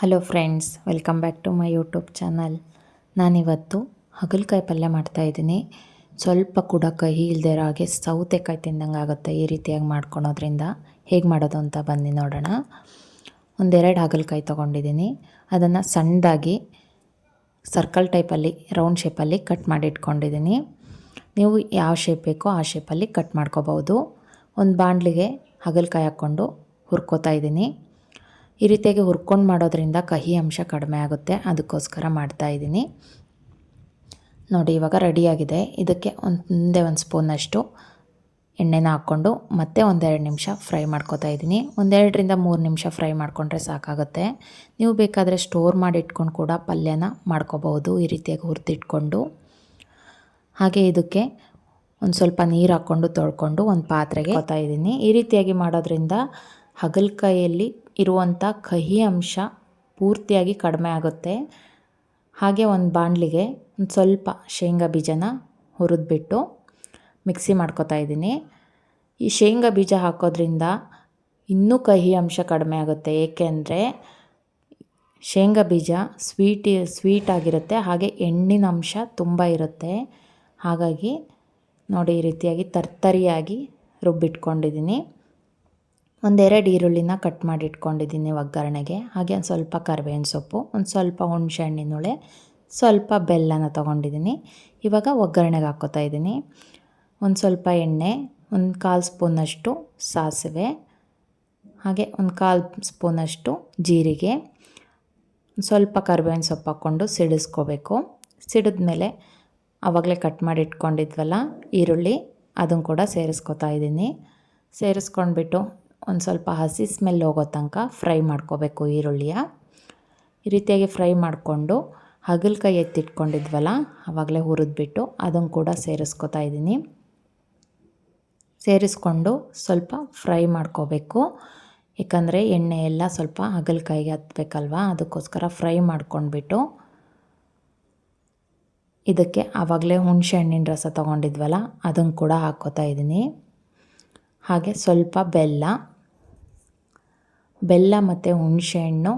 Hello friends welcome back to my YouTube channel ನಾನಿವತ್ತು ಹಗಲಕಾಯಿ ಪಲ್ಯ ಮಾಡ್ತಾಯಿದ್ದೀನಿ ಸ್ವಲ್ಪ ಕೂಡ ಕಹಿ ಇಲ್ಲದೆ ಇರೋ ಹಾಗೆ ಸೌತೆಕಾಯಿ ತಿಂದಂಗೆ ಆಗುತ್ತೆ ಈ ರೀತಿಯಾಗಿ ಮಾಡ್ಕೊಳೋದ್ರಿಂದ. ಹೇಗೆ ಮಾಡೋದು ಅಂತ ಬನ್ನಿ ನೋಡೋಣ. ಒಂದೆರಡು ಹಗಲಕಾಯಿ ತೊಗೊಂಡಿದ್ದೀನಿ. ಅದನ್ನು ಸಣ್ಣದಾಗಿ ಸರ್ಕಲ್ ಟೈಪಲ್ಲಿ ರೌಂಡ್ ಶೇಪಲ್ಲಿ ಕಟ್ ಮಾಡಿ ಇಟ್ಕೊಂಡಿದ್ದೀನಿ. ನೀವು ಯಾವ ಶೇಪ್ ಬೇಕೋ ಆ ಶೇಪಲ್ಲಿ ಕಟ್ ಮಾಡ್ಕೋಬೋದು. ಒಂದು ಬಾಂಡ್ಲಿಗೆ ಹಗಲಕಾಯಿ ಹಾಕ್ಕೊಂಡು ಹುರ್ಕೋತಾ ಇದ್ದೀನಿ. ಈ ರೀತಿಯಾಗಿ ಹುರ್ಕೊಂಡು ಮಾಡೋದ್ರಿಂದ ಕಹಿ ಅಂಶ ಕಡಿಮೆ ಆಗುತ್ತೆ. ಅದಕ್ಕೋಸ್ಕರ ಮಾಡ್ತಾ ಇದ್ದೀನಿ. ನೋಡಿ, ಇವಾಗ ರೆಡಿಯಾಗಿದೆ ಇದಕ್ಕೆ ಒಂದೇ ಒಂದು ಸ್ಪೂನಷ್ಟು ಎಣ್ಣೆನ ಹಾಕ್ಕೊಂಡು ಮತ್ತೆ ಒಂದೆರಡು ನಿಮಿಷ ಫ್ರೈ ಮಾಡ್ಕೊತಾ ಇದ್ದೀನಿ. ಒಂದೆರಡರಿಂದ ಮೂರು ನಿಮಿಷ ಫ್ರೈ ಮಾಡಿಕೊಂಡ್ರೆ ಸಾಕಾಗುತ್ತೆ. ನೀವು ಬೇಕಾದರೆ ಸ್ಟೋರ್ ಮಾಡಿ ಇಟ್ಕೊಂಡು ಕೂಡ ಪಲ್ಯನ ಮಾಡ್ಕೋಬಹುದು ಈ ರೀತಿಯಾಗಿ ಹುರಿದಿಟ್ಕೊಂಡು. ಹಾಗೆ ಇದಕ್ಕೆ ಒಂದು ಸ್ವಲ್ಪ ನೀರು ಹಾಕ್ಕೊಂಡು ತೊಳ್ಕೊಂಡು ಒಂದು ಪಾತ್ರೆಗೆ ಹೋಗ್ತಾ ಇದ್ದೀನಿ. ಈ ರೀತಿಯಾಗಿ ಮಾಡೋದ್ರಿಂದ ಹಗಲಕಾಯಲ್ಲಿ ಇರುವಂಥ ಕಹಿ ಅಂಶ ಪೂರ್ತಿಯಾಗಿ ಕಡಿಮೆ ಆಗುತ್ತೆ. ಹಾಗೆ ಒಂದು ಬಾಣಲಿಗೆ ಒಂದು ಸ್ವಲ್ಪ ಶೇಂಗಾ ಬೀಜನ ಹುರಿದ್ಬಿಟ್ಟು ಮಿಕ್ಸಿ ಮಾಡ್ಕೊತಾ ಇದ್ದೀನಿ. ಈ ಶೇಂಗಾ ಬೀಜ ಹಾಕೋದ್ರಿಂದ ಇನ್ನೂ ಕಹಿ ಅಂಶ ಕಡಿಮೆ ಆಗುತ್ತೆ. ಏಕೆಂದರೆ ಶೇಂಗಾ ಬೀಜ ಸ್ವೀಟ್ ಸ್ವೀಟ್ ಆಗಿರುತ್ತೆ. ಹಾಗೆ ಎಣ್ಣಿನ ಅಂಶ ತುಂಬ ಇರುತ್ತೆ. ಹಾಗಾಗಿ ನೋಡಿ ಈ ರೀತಿಯಾಗಿ ತರ್ತರಿಯಾಗಿ ರುಬ್ಬಿಟ್ಕೊಂಡಿದ್ದೀನಿ. ಒಂದೆರಡು ಈರುಳ್ಳಿನ ಕಟ್ ಮಾಡಿ ಇಟ್ಕೊಂಡಿದ್ದೀನಿ ಒಗ್ಗರಣೆಗೆ. ಹಾಗೆ ಒಂದು ಸ್ವಲ್ಪ ಕರಿಬೇವಿನ ಸೊಪ್ಪು, ಒಂದು ಸ್ವಲ್ಪ ಹುಣಸೆ ಹಣ್ಣಿನ ಸ್ವಲ್ಪ ಬೆಲ್ಲನ ತೊಗೊಂಡಿದ್ದೀನಿ. ಇವಾಗ ಒಗ್ಗರಣೆಗೆ ಹಾಕೋತಾ ಇದ್ದೀನಿ. ಒಂದು ಸ್ವಲ್ಪ ಎಣ್ಣೆ, ಒಂದು ಕಾಲು ಸ್ಪೂನಷ್ಟು ಸಾಸಿವೆ, ಹಾಗೆ ಒಂದು ಕಾಲು ಸ್ಪೂನಷ್ಟು ಜೀರಿಗೆ ಸ್ವಲ್ಪ ಕರಿಬೇವಿನ ಸೊಪ್ಪು ಹಾಕ್ಕೊಂಡು ಸಿಡಿಸ್ಕೋಬೇಕು. ಸಿಡಿದ್ಮೇಲೆ ಆವಾಗಲೇ ಕಟ್ ಮಾಡಿ ಇಟ್ಕೊಂಡಿದ್ವಲ್ಲ ಈರುಳ್ಳಿ, ಅದನ್ನು ಕೂಡ ಸೇರಿಸ್ಕೊತಾ ಇದ್ದೀನಿ. ಸೇರಿಸ್ಕೊಂಡ್ಬಿಟ್ಟು ಒಂದು ಸ್ವಲ್ಪ ಹಸಿ ಸ್ಮೆಲ್ ಹೋಗೋ ತನಕ ಫ್ರೈ ಮಾಡ್ಕೋಬೇಕು ಈರುಳ್ಳಿಯ. ಈ ರೀತಿಯಾಗಿ ಫ್ರೈ ಮಾಡಿಕೊಂಡು ಹಗಲ್ಕಾಯಿ ಎತ್ತಿಟ್ಕೊಂಡಿದ್ವಲ್ಲ ಆವಾಗಲೇ ಹುರಿದ್ಬಿಟ್ಟು ಅದನ್ನು ಕೂಡ ಸೇರಿಸ್ಕೊತಾ ಇದ್ದೀನಿ. ಸೇರಿಸ್ಕೊಂಡು ಸ್ವಲ್ಪ ಫ್ರೈ ಮಾಡ್ಕೋಬೇಕು. ಏಕೆಂದರೆ ಎಣ್ಣೆ ಎಲ್ಲ ಸ್ವಲ್ಪ ಹಗಲ್ಕಾಯಿಗೆ ಹತ್ಬೇಕಲ್ವ, ಅದಕ್ಕೋಸ್ಕರ ಫ್ರೈ ಮಾಡ್ಕೊಂಡ್ಬಿಟ್ಟು ಇದಕ್ಕೆ ಆವಾಗಲೇ ಹುಣಸೆ ಹಣ್ಣಿನ ರಸ ತೊಗೊಂಡಿದ್ವಲ್ಲ ಅದನ್ನು ಕೂಡ ಹಾಕ್ಕೋತಾ ಇದ್ದೀನಿ. ಹಾಗೆ ಸ್ವಲ್ಪ ಬೆಲ್ಲ ಬೆಲ್ಲ ಮತ್ತು ಹುಣಸೆಹಣ್ಣು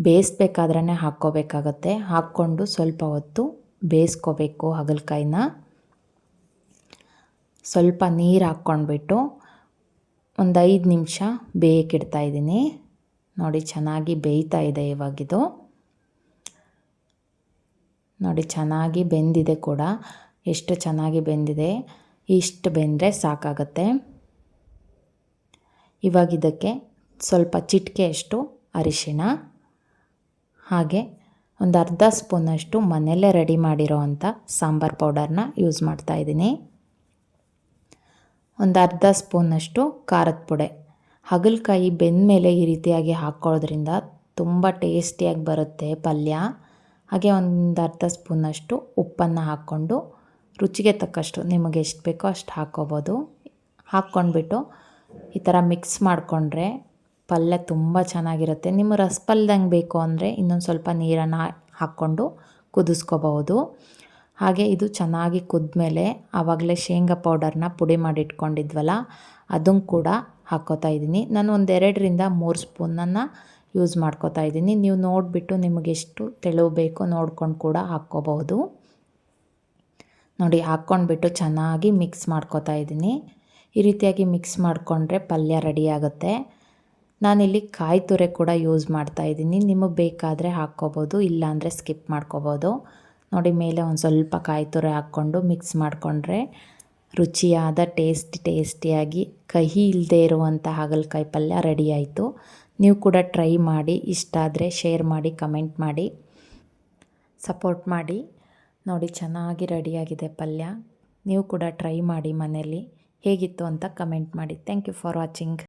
ಬೇಯಿಸ್ಬೇಕಾದ್ರೆ ಹಾಕ್ಕೋಬೇಕಾಗತ್ತೆ. ಹಾಕ್ಕೊಂಡು ಸ್ವಲ್ಪ ಹೊತ್ತು ಬೇಯಿಸ್ಕೋಬೇಕು ಹಾಗಲಕಾಯಿನ. ಸ್ವಲ್ಪ ನೀರು ಹಾಕ್ಕೊಂಡ್ಬಿಟ್ಟು ಒಂದು ಐದು ನಿಮಿಷ ಬೇಯಕ್ಕಿಡ್ತಾ ಇದ್ದೀನಿ. ನೋಡಿ ಚೆನ್ನಾಗಿ ಬೇಯ್ತಾ ಇದೆ ಇವಾಗಿದು. ನೋಡಿ ಚೆನ್ನಾಗಿ ಬೆಂದಿದೆ ಕೂಡ. ಎಷ್ಟು ಚೆನ್ನಾಗಿ ಬೆಂದಿದೆ. ಇಷ್ಟು ಬೆಂದರೆ ಸಾಕಾಗತ್ತೆ. ಇವಾಗ ಇದಕ್ಕೆ ಸ್ವಲ್ಪ ಚಿಟಿಕೆಯಷ್ಟು ಅರಿಶಿಣ, ಹಾಗೆ ಒಂದು ಅರ್ಧ ಸ್ಪೂನಷ್ಟು ಮನೆಯಲ್ಲೇ ರೆಡಿ ಮಾಡಿರೋ ಅಂಥ ಸಾಂಬಾರು ಪೌಡರ್ನ ಯೂಸ್ ಮಾಡ್ತಾಯಿದ್ದೀನಿ ಒಂದು ಅರ್ಧ ಸ್ಪೂನಷ್ಟು ಖಾರದ ಪುಡೆ. ಹಾಗಲಕಾಯಿ ಬೆಂದ ಮೇಲೆ ಈ ರೀತಿಯಾಗಿ ಹಾಕ್ಕೊಳ್ಳೋದ್ರಿಂದ ತುಂಬ ಟೇಸ್ಟಿಯಾಗಿ ಬರುತ್ತೆ ಪಲ್ಯ. ಹಾಗೆ ಒಂದು ಅರ್ಧ ಸ್ಪೂನಷ್ಟು ಉಪ್ಪನ್ನು ಹಾಕ್ಕೊಂಡು ರುಚಿಗೆ ತಕ್ಕಷ್ಟು ನಿಮಗೆ ಎಷ್ಟು ಬೇಕೋ ಅಷ್ಟು ಹಾಕ್ಕೋಬೋದು. ಹಾಕ್ಕೊಂಡ್ಬಿಟ್ಟು ಈ ಥರ ಮಿಕ್ಸ್ ಮಾಡಿಕೊಂಡ್ರೆ ಪಲ್ಯ ತುಂಬ ಚೆನ್ನಾಗಿರುತ್ತೆ. ನಿಮ್ಮ ರಸಪಲ್ದಂಗೆ ಬೇಕು ಅಂದರೆ ಇನ್ನೊಂದು ಸ್ವಲ್ಪ ನೀರನ್ನು ಹಾಕ್ಕೊಂಡು ಕುದಿಸ್ಕೋಬಹುದು. ಹಾಗೆ ಇದು ಚೆನ್ನಾಗಿ ಕುದ್ಮೇಲೆ ಆವಾಗಲೇ ಶೇಂಗಾ ಪೌಡರ್ನ ಪುಡಿ ಮಾಡಿಟ್ಕೊಂಡಿದ್ವಲ್ಲ ಅದನ್ನು ಕೂಡ ಹಾಕ್ಕೋತಾ ಇದ್ದೀನಿ. ನಾನು ಒಂದೆರಡರಿಂದ ಮೂರು ಸ್ಪೂನನ್ನು ಯೂಸ್ ಮಾಡ್ಕೋತಾ ಇದ್ದೀನಿ. ನೀವು ನೋಡಿಬಿಟ್ಟು ನಿಮಗೆಷ್ಟು ತೆಳು ಬೇಕೋ ನೋಡ್ಕೊಂಡು ಕೂಡ ಹಾಕ್ಕೋಬಹುದು. ನೋಡಿ, ಹಾಕ್ಕೊಂಡ್ಬಿಟ್ಟು ಚೆನ್ನಾಗಿ ಮಿಕ್ಸ್ ಮಾಡ್ಕೋತಾ ಇದ್ದೀನಿ. ಈ ರೀತಿಯಾಗಿ ಮಿಕ್ಸ್ ಮಾಡಿಕೊಂಡ್ರೆ ಪಲ್ಯ ರೆಡಿ ಆಗುತ್ತೆ. ನಾನಿಲ್ಲಿ ಕಾಯಿ ತುರೆ ಕೂಡ ಯೂಸ್ ಮಾಡ್ತಾ ಇದ್ದೀನಿ. ನಿಮಗೆ ಬೇಕಾದರೆ ಹಾಕ್ಕೋಬೋದು, ಇಲ್ಲಾಂದರೆ ಸ್ಕಿಪ್ ಮಾಡ್ಕೋಬೋದು. ನೋಡಿ, ಮೇಲೆ ಒಂದು ಸ್ವಲ್ಪ ಕಾಯಿ ತುರೆ ಹಾಕ್ಕೊಂಡು ಮಿಕ್ಸ್ ಮಾಡಿಕೊಂಡ್ರೆ ರುಚಿಯಾದ ಟೇಸ್ಟಿ ಟೇಸ್ಟಿಯಾಗಿ ಕಹಿ ಇಲ್ಲದೆ ಇರುವಂಥ ಹಾಗಲಕಾಯಿ ಪಲ್ಯ ರೆಡಿ ಆಯಿತು. ನೀವು ಕೂಡ ಟ್ರೈ ಮಾಡಿ, ಇಷ್ಟ ಆದರೆ ಶೇರ್ ಮಾಡಿ ಕಮೆಂಟ್ ಮಾಡಿ ಸಪೋರ್ಟ್ ಮಾಡಿ. ನೋಡಿ, ಚೆನ್ನಾಗಿ ರೆಡಿಯಾಗಿದೆ ಪಲ್ಯ. ನೀವು ಕೂಡ ಟ್ರೈ ಮಾಡಿ ಮನೇಲಿ. ಹೇಗಿತ್ತು ಅಂತ ಕಮೆಂಟ್ ಮಾಡಿ. Thank you for watching